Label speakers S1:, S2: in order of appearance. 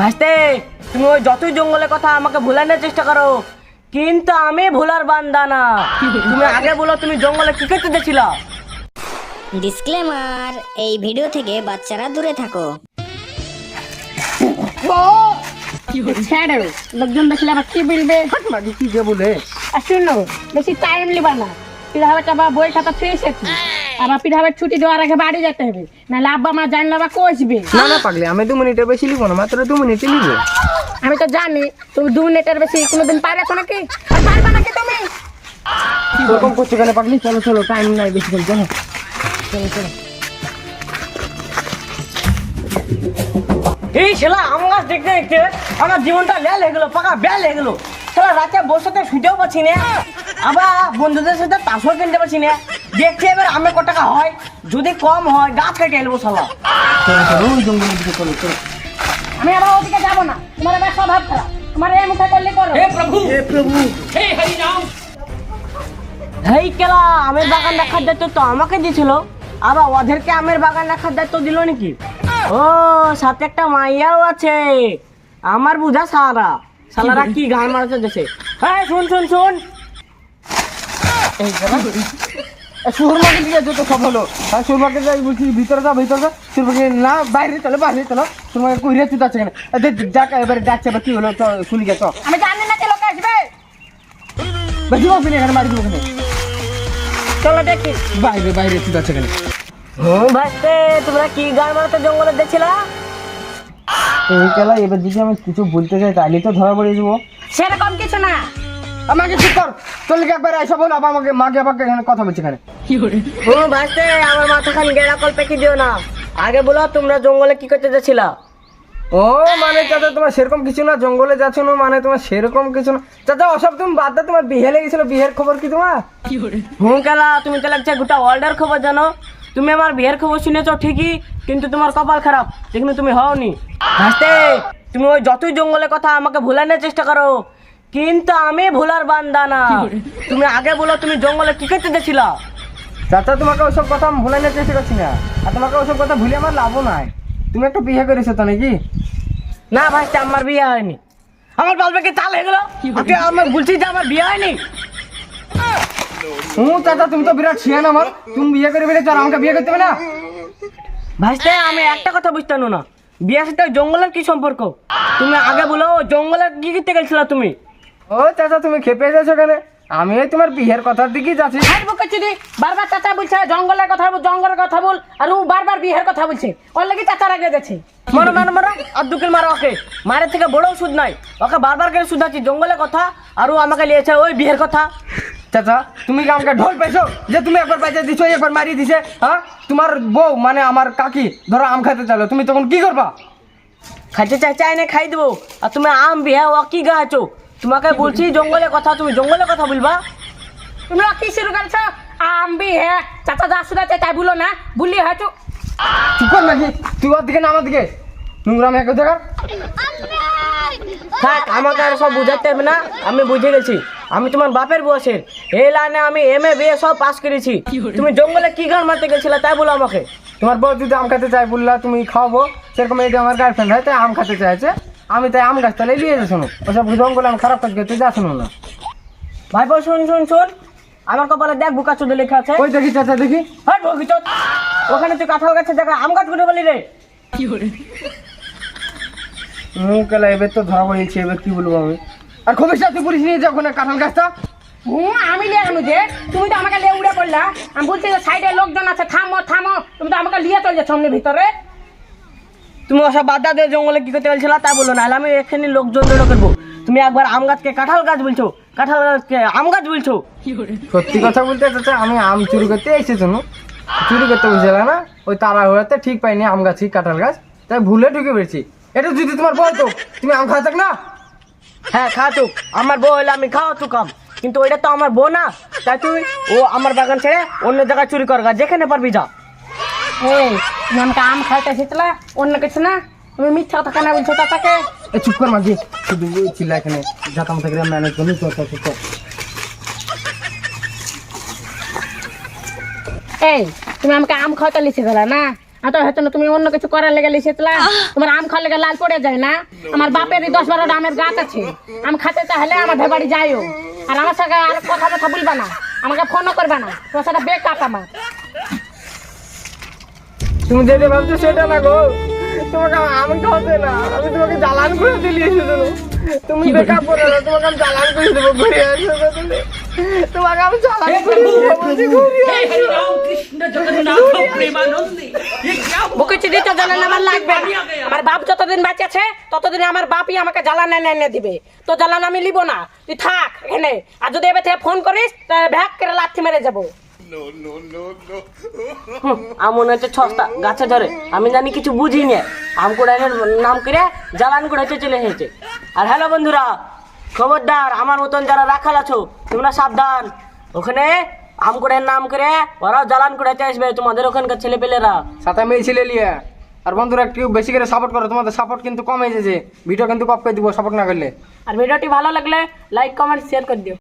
S1: ভাসতে তুমি ওই যতই জঙ্গলের কথা আমাকে ভুলানোর চেষ্টা করো কিন্তু আমি ভুলার বান্দা না তুমি আগে বলো তুমি জঙ্গলে কি করতে গেছিলা
S2: ডিসক্লেমার এই ভিডিও থেকে বাচ্চারা দূরে থাকো।
S3: ছেড়ে লোকজন দেখলে আবার কি বলবে?
S4: কি যে বলে?
S3: আর শুনো বেশি টাইম লিবা না পিঠাবে আবার বই খাতা ফিরে এসেছি। আবার পিঠাবে ছুটি দেওয়ার আগে বাড়ি যেতে হবে। নাহলে আব্বা মা জানলে আবার কষবে
S4: না না পাগলে আমি দু মিনিটের বেশি লিখব না মাত্র দু মিনিটে লিখব
S3: আমি তো জানি তুমি দু মিনিটের বেশি কোনোদিন পারেছো নাকি? আর পারবে নাকি তুমি?
S4: এরকম করছ কেন পাগলি? চলো চলো টাইম নাই বেশি করে চলো।
S1: এই ছেলা আম গাছ দেখতে দেখতে আমার জীবনটা লেল হয়ে গেলো পাকা বেল হয়ে গেলো। ছেলা রাতে বসে শুতেও পাচ্ছি না। আবার বন্ধুদের সাথে তাসও কিনতে পারছি না। দেখছি এবার আমি কত টাকা হয় যদি কম হয় গাছ কেটে এলবো শালা
S4: চলো চলো ওই জঙ্গলের দিকে চলো চলো
S3: আমি আবার ওদিকে যাব না তোমার স্বভাব খারাপ তোমার এই মুখে করলে করো
S1: এই কেলা আমের বাগান রাখার দায়িত্ব তো আমাকে দিয়েছিল আবার ওদেরকে আমের বাগান রাখার দায়িত্ব দিল নাকি ও সাথে একটা মাইয়াও আছে আমার বুঝা সারা সালারা কি গান মারাতে দেশে হ্যাঁ শুন শুন শুন
S4: সুরমাকে দিয়ে যত সব হলো। আর সুরমাকে যাই বলছি ভিতরে যা ভিতরে যা সুরমাকে না বাইরে চলো বাইরে চলো। সুরমাকে কইরে চুত আছে কেন যাক এবারে ডাকছে এবার কি হলো তো শুনি গে তো
S3: আমি জানি না কে লোক আসবে।
S4: বেশি বলছি না এখানে মারি দেবো কেন?
S1: চলো দেখি।
S4: বাইরে বাইরে চুত আছে কেন
S1: হুম ভাইতে তোমরা কি গান মারাতে জঙ্গলে দেখছিলা
S4: এই খেলা এবার যদি আমি কিছু বলতে চাই তাহলে তো ধরা পড়ে যাব।
S3: সেরকম কিছু না।
S4: আমাকে চুপ কর। চলে একবার এসব বল আমাকে মাকে আবার এখানে কথা বলছে এখানে।
S1: হুম ভাইতে আমার মাথা খান গেরা কল পেকে দিও না। আগে বলো তোমরা জঙ্গলে কি করতে যাচ্ছিলা?
S4: ও মানে চাচা তোমার সেরকম কিছু না জঙ্গলে যাচ্ছ না মানে তোমার সেরকম কিছু না। চাচা ওসব তুমি বাদ দাও তোমার বিহে লেগেছিল বিহের খবর কি তোমার?
S1: হুম কেলা তুমি তো লাগছে গোটা ওয়ার্ল্ডের খবর জানো। তুমি আমার বিয়ের খবর শুনেছো ঠিকই কিন্তু তোমার কপাল খারাপ যেখানে তুমি হওনি। হাসতে তুমি ওই যতই জঙ্গলের কথা আমাকে ভুলানোর চেষ্টা করো কিন্তু আমি ভোলার বান্দা না। তুমি আগে বলো তুমি জঙ্গলে কি করতে গেছিলা
S4: চাচা তোমাকে ওসব কথা আমি ভুলাইতে চেষ্টা করছি না। আর তোমাকে ওসব কথা ভুলে আমার লাভও নাই। তুমি একটা বিয়ে করেছ তো নাকি?
S1: না ভাইতে আমার বিয়ে হয়নি। আমার বালবেকে চাল হয়ে গেল। আগে আমি বলছি যে আমার বিয়ে হয়নি।
S4: হুম চাচা তুমি তো বিরাট শিয়ান আমার। তুমি বিয়ে করে ফেলেছো আর আমাকে বিয়ে করতে না?
S1: ভাইতে আমি একটা কথা বুঝতে পারো না। বিয়ের সাথে জঙ্গলের কি সম্পর্ক? তুমি আগে বলো জঙ্গলে কি করতে গেছিলা তুমি?
S4: ও চাচা তুমি খেপে যাচ্ছ কেন? আমি ওই তোমার বিয়ের কথার দিকেই যাচ্ছি।
S3: আর বুকে চুদি বারবার চাচা বলছে জঙ্গলের কথা বল জঙ্গলের কথা বল আর ও বারবার বিয়ের কথা বলছে। ওর লাগি চাচার আগে গেছে।
S1: মারো মারো মারো আর দুকিল মারো ওকে। মায়ের থেকে বড় ওষুধ নাই। ওকে বারবার করে শুধাচ্ছি জঙ্গলের কথা আর ও আমাকে নিয়েছে ওই বিয়ের কথা।
S4: চাচা তুমি কি আমাকে ঢোল পাইছো যে তুমি একবার পাইছে দিছো একবার মারি দিছে হ্যাঁ? তোমার বউ মানে আমার কাকি ধরো আম খাইতে চাইলো তুমি তখন কি করবা?
S1: খাইতে চাই চাই না খাই দেবো। আর তুমি আম বিহা ও কি গাছো তোমাকে বলছি? জঙ্গলের কথা তুমি জঙ্গলের কথা বলবা?
S3: তুমি কি শুরু করছ আম বি হে চাচা যা শুনাতে তাই বলো না বললি হয়তো।
S4: চুপ কর নাকি তুই ওর দিকে না আমার দিকে। নোংরাম এক জায়গা
S1: থাক আমাকে আর সব বুঝাতে হবে না আমি বুঝে গেছি। আমি তোমার বাপের বয়সের। এই লাইনে আমি এম এ বিএ সব পাস করেছি। তুমি জঙ্গলে কি গান মারতে গেছিলে তাই বলো আমাকে।
S4: তোমার বউ যদি আম খেতে চাই বললা তুমি খাওয়াবো। সেরকম এই আমার গার্লফ্রেন্ড হয় তাই আম খেতে চাইছে। আমি তাই আম গাছ তাহলে নিয়ে শোনো। ওসব জঙ্গলে আমি খারাপ কাজ তুই যা শোনো না।
S1: ভাই বল শুন শুন শুন। আমার কপালে দেখ বুকা চুদে লেখা আছে।
S4: ওই দেখি চাচা দেখি।
S1: হট ভবিষ্যৎ ওখানে তুই কাঁঠাল গাছের জায়গায় আম গাছ গুটে বলি রে?
S4: মুখ এলা এবার তো ধরা পড়েছে এবার কি বলব আমি? আর খুব বেশি তুই পুলিশ নিয়ে যাও ওখানে কাঁঠাল গাছটা।
S3: হুম আমি লিয়ে গেল যে। তুমি তো আমাকে লিয়ে উড়ে পড়লা আমি বলছি যে সাইডে লোকজন আছে থামো থামো। তুমি তো আমাকে লিয়ে চলে যাচ্ছ ভিতরে।
S1: তুমি ওসব বাদ দাও দিয়ে জঙ্গলে কি করতে বলছিল তাই বলো না আমি এখানে লোকজন জড়ো করব। তুমি একবার আম গাছকে কাঁঠাল গাছ বলছো কাঁঠাল গাছকে আম গাছ বলছো।
S4: সত্যি কথা বলতে চাচা আমি আম চুরি করতে এসেছি চুরি করতে বুঝলে না ওই তারা হওয়াতে ঠিক পাইনি আম গাছ কি কাঁঠাল গাছ। তাই ভুলে ঢুকে পেরেছি এটা যদি তোমার বল তো তুমি আম খাওয়া থাক না?
S1: হ্যাঁ খা তুক আমার বউ হলে আমি খাওয়া তু কাম। কিন্তু ওইটা তো আমার বউ না। তাই তুই ও আমার বাগান ছেড়ে অন্য জায়গায় চুরি কর যেখানে পারবি যা।
S3: এই তুমি আমাকে আম খাইতে এসেছিলা অন্য কিছু না? তুমি মিথ্যা কথা কেন বলছো চাচাকে?
S4: এ চুপ কর মাঝি শুধু চিল্লা এখানে। যাতাম থেকে ম্যানেজ করি চল চল চল
S3: এই তুমি আমাকে আম খাওয়াতে লিখে গেলা না? আর তো হয়তো না তুমি অন্য কিছু করার লেগে লিখেছিলা তোমার আম খাওয়ার লেগে লাল পড়ে যায় না? আমার বাপেরই দশ বারোটা আমের গাছ আছে। আম খাতে চাইলে আমার বাড়ি যাইও আর আমার সঙ্গে আর কথা কথা বলবা না। আমাকে ফোনও করবা না। তোমার সাথে বেগ কাপ আমার।
S4: তুমি যেটা ভাবছ সেটা না গো তোমাকে আম- খাওয়াতে না। আমি তোমাকে জ্বালান করে দিলি এসেছিল তুমি দেখা করে না তোমাকে আমি জ্বালান করে দেবো ঘুরে আসো তোমাকে আমি জ্বালান করে দেবো।
S3: বুকে চিঠি তো জ্বালান আমার লাগবে। আমার বাপ যতদিন বেঁচে আছে ততদিন আমার বাপই আমাকে জ্বালান এনে এনে দিবে। তো জ্বালান আমি লিব না। তুই থাক এখানে। আর যদি এবার থেকে ফোন করিস ভ্যাক করে লাথি মেরে যাব।
S1: হুম, আম মনে হচ্ছে ছস্তা গাছে ধরে। আমি জানি কিছু বুঝি না আম কুড়াইনের নাম করে জ্বালান কুড়াইতে চলে এসেছে। আর হ্যালো বন্ধুরা খবরদার আমার মতন যারা রাখাল আছো তোমরা সাবধান। ওখানে আম কুড়াইয়ের নাম করে ওরাও জ্বালান কুড়াইতে আসবে তোমাদের ওখানকার ছেলে পেলেরা
S4: সাথে মেয়ে ছিলে লিয়ে। আর বন্ধুরা একটু বেশি করে সাপোর্ট করো তোমাদের সাপোর্ট কিন্তু কম এসেছে ভিডিও কিন্তু কপ করে দিব সাপোর্ট না করলে।
S1: আর ভিডিওটি ভালো লাগলে লাইক কমেন্ট শেয়ার করে দিও।